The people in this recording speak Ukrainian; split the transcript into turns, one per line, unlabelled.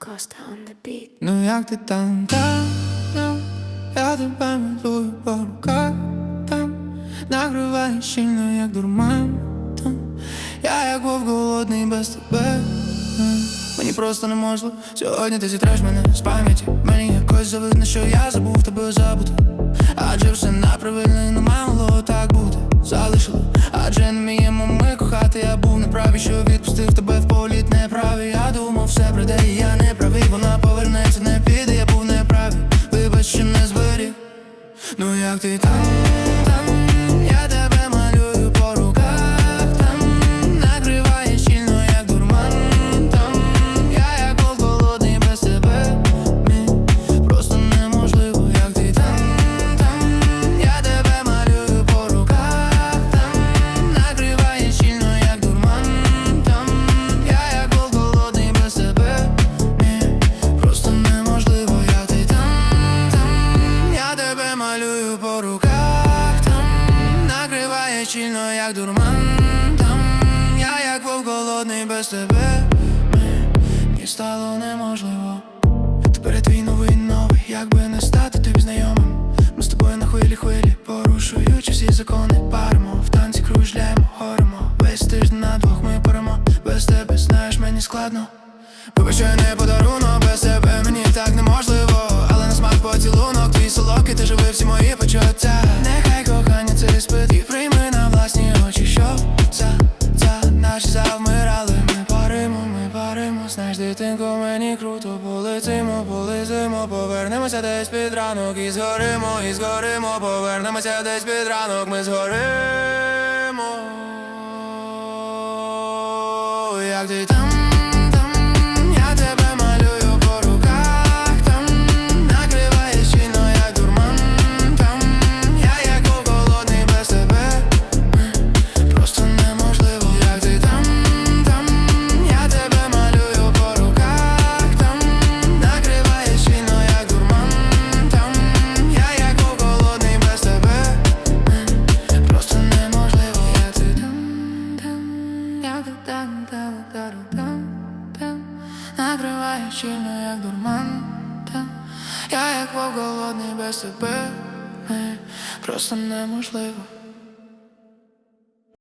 Costa on the beat.
Ну як ти там, там, там, я тебе милую по руках там, накриваю щільно, як дурман там, я як вовк голодний без тебе. Мені просто не можливо Сьогодні ти зітреш мене з пам'яті. Мені якось завидно, що я забув тебе забути. Адже все неправильно і не мало так бути. Залишило, адже не вміємо ми кохати Я був неправий, що відпустив тебе в політ неправий Вона повернеться, не піде, я був неправий. Вибач, що не зберіг Ну як ти там, як дурман там, я як вовк голодний без тебе, мені стало неможливо. Тепер я твій новий новий, якби не стати тобі знайомим. Ми з тобою на хвилі хвилі, порушуючи всі закони, паримо, в танці кружляємо, горимо. Весь тиждень на двох ми паримо, без тебе знаєш, мені складно. Вибач, не подарунок, без тебе мені так неможливо. Але на смак поцілунок, твій солодкий, ти живи всі мої почуття. Нехай кохання це іспит, і мені круто, полетимо, полетимо, повернемося десь під ранок і згоримо, і згоримо, повернемося десь під ранок, ми згоримо. Як ти там, накриває щільно, як дурман я як вовк голодний без тебе, просто неможливо.